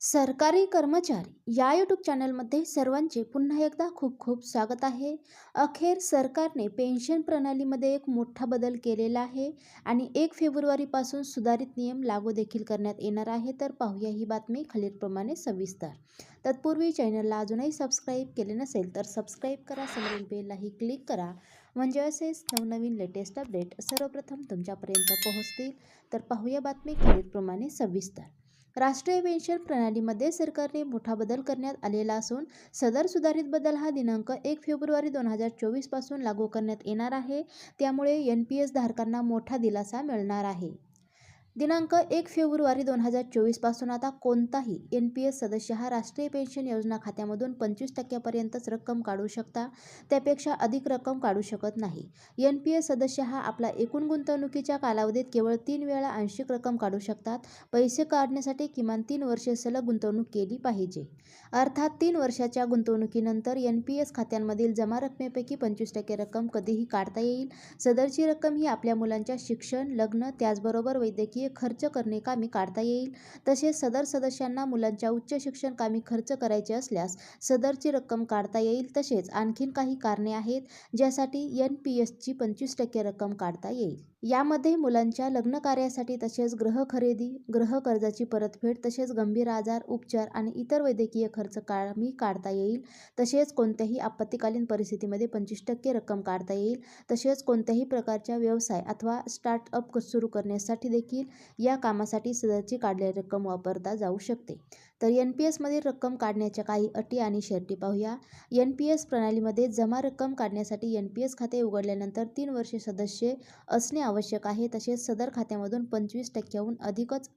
सरकारी कर्मचारी या यूट्यूब चॅनलमध्ये सर्वांचे पुन्हा एकदा खूप खूप स्वागत आहे. अखेर सरकारने पेन्शन प्रणालीमध्ये एक मोठा बदल केलेला आहे आणि एक फेब्रुवारीपासून सुधारित नियम लागू देखील करण्यात येणार आहे. तर पाहूया ही बातमी खालीलप्रमाणे सविस्तर. तत्पूर्वी चॅनलला अजूनही सबस्क्राईब केले नसेल तर सबस्क्राईब करा. समोरील बेललाही क्लिक करा. म्हणजे असेच नवनवीन लेटेस्ट अपडेट सर्वप्रथम तुमच्यापर्यंत पोहोचतील. तर पाहूया बातमी खालीलप्रमाणे सविस्तर. राष्ट्रीय पेन्शन प्रणालीमध्ये सरकारने मोठा बदल करण्यात आलेला असून सदर सुधारित बदल हा दिनांक एक फेब्रुवारी दोन हजार चोवीसपासून लागू करण्यात येणार आहे. त्यामुळे एन पी एस धारकांना मोठा दिलासा मिळणार आहे. दिनांक एक फेब्रुवारी दोन हजार चोवीसपासून आता कोणताही एन पी एस सदस्य हा राष्ट्रीय पेन्शन योजना खात्यामधून पंचवीस टक्क्यापर्यंतच रक्कम काढू शकता. त्यापेक्षा अधिक रक्कम काढू शकत नाही. एन पी एस सदस्य हा आपला एकूण गुंतवणुकीच्या कालावधीत केवळ तीन वेळा आंशिक रक्कम काढू शकतात. पैसे काढण्यासाठी किमान तीन वर्षे सलग गुंतवणूक केली पाहिजे. अर्थात तीन वर्षाच्या गुंतवणुकीनंतर एन पी एस खात्यांमधील जमा रकमेपैकी पंचवीस टक्के रक्कम कधीही काढता येईल. सदरची रक्कम ही आपल्या मुलांच्या शिक्षण लग्न त्याचबरोबर वैद्यकीय खर्च करणे कामी काढता येईल. तसेच सदर सदस्यांना मुलांच्या उच्च शिक्षण कामी खर्च करायचे असल्यास सदरची रक्कम काढता येईल. तसेच आणखीन काही कारणे आहेत ज्यासाठी एन पी एसची पंचवीस टक्के रक्कम काढता येईल. यामध्ये मुलांच्या लग्न कार्यासाठी तसेच गृह खरेदी गृह कर्जाची परतफेड तसेच गंभीर आजार उपचार आणि इतर वैद्यकीय खर्च कामी काढता येईल. तसेच कोणत्याही आपत्कालीन परिस्थितीमध्ये पंचवीस टक्के रक्कम काढता येईल. तसेच कोणत्याही प्रकारच्या व्यवसाय अथवा स्टार्टअप सुरू करण्यासाठी देखील या कामासाठी सदरची काढलेली रक्कम वापरता जाऊ शकते. तर एन पी एसमधील रक्कम काढण्याच्या काही अटी आणि शर्ती पाहूया. एन पी एस प्रणालीमध्ये जमा रक्कम काढण्यासाठी एन पी एस खाते उघडल्यानंतर तीन वर्षे सदस्य असणे आवश्यक आहे. तसेच सदर खात्यामधून पंचवीस टक्क्याहून अधिकच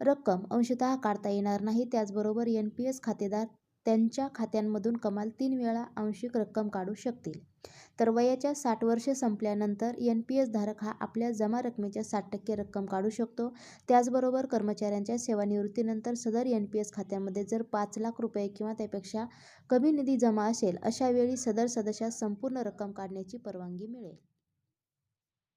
रक्कम अंशतः काढता येणार नाही. त्याचबरोबर एन पी एस खातेदार त्यांच्या खात्यांमधून कमाल तीन वेळा आंशिक रक्कम काढू शकतील. तर वयाच्या साठ वर्षे संपल्यानंतर एन पी एस धारक हा आपल्या जमा रकमेच्या साठ टक्के रक्कम काढू शकतो. त्याचबरोबर कर्मचाऱ्यांच्या सेवानिवृत्तीनंतर सदर एन पी एस खात्यामध्ये जर पाच लाख रुपये किंवा त्यापेक्षा कमी निधी जमा असेल अशा वेळी सदर सदस्यास संपूर्ण रक्कम काढण्याची परवानगी मिळेल.